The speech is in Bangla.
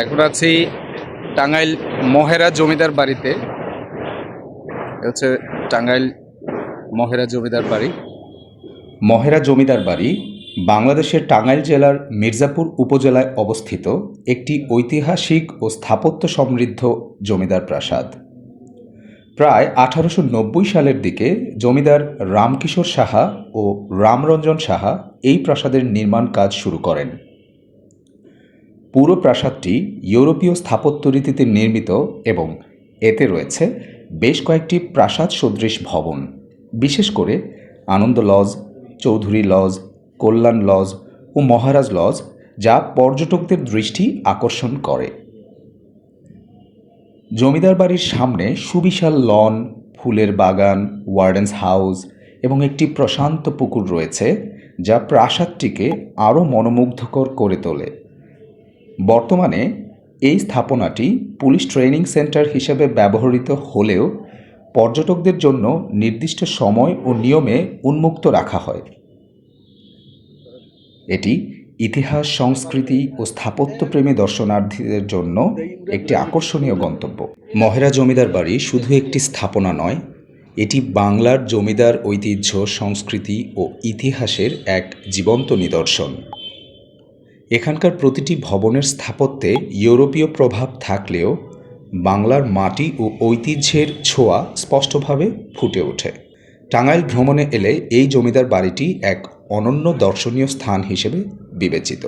এখন আছি টাঙ্গাইল মহেরা জমিদার বাড়িতে। হচ্ছে টাঙ্গাইল মহেরা জমিদার বাড়ি। মহেরা জমিদার বাড়ি বাংলাদেশের টাঙ্গাইল জেলার মির্জাপুর উপজেলায় অবস্থিত একটি ঐতিহাসিক ও স্থাপত্য সমৃদ্ধ জমিদার প্রাসাদ। প্রায় আঠারোশো নব্বই সালের দিকে জমিদার রামকিশোর সাহা ও রামরঞ্জন সাহা এই প্রাসাদের নির্মাণ কাজ শুরু করেন। পুরো প্রাসাদটি ইউরোপীয় স্থাপত্য রীতিতে নির্মিত এবং এতে রয়েছে বেশ কয়েকটি প্রাসাদ সদৃশ ভবন। বিশেষ করে Anand lodge, Chowdhury lodge, Kalyan lodge ও মহারাজ লজ, যা পর্যটকদের দৃষ্টি আকর্ষণ করে। জমিদার বাড়ির সামনে সুবিশাল লন, ফুলের বাগান, ওয়ার্ডেন্স হাউস এবং একটি প্রশান্ত পুকুর রয়েছে, যা প্রাসাদটিকে আরও মনোমুগ্ধকর করে তোলে। বর্তমানে এই স্থাপনাটি পুলিশ ট্রেনিং সেন্টার হিসেবে ব্যবহৃত হলেও পর্যটকদের জন্য নির্দিষ্ট সময় ও নিয়মে উন্মুক্ত রাখা হয়। এটি ইতিহাস, সংস্কৃতি ও স্থাপত্যপ্রেমী দর্শনার্থীদের জন্য একটি আকর্ষণীয় গন্তব্য। মহেরা জমিদার বাড়ি শুধু একটি স্থাপনা নয়, এটি বাংলার জমিদার ঐতিহ্য, সংস্কৃতি ও ইতিহাসের এক জীবন্ত নিদর্শন। এখানকার প্রতিটি ভবনের স্থাপত্যে ইউরোপীয় প্রভাব থাকলেও বাংলার মাটি ও ঐতিহ্যের ছোঁয়া স্পষ্টভাবে ফুটে ওঠে। টাঙ্গাইল ভ্রমণে এলে এই জমিদার বাড়িটি এক অনন্য দর্শনীয় স্থান হিসেবে বিবেচিত।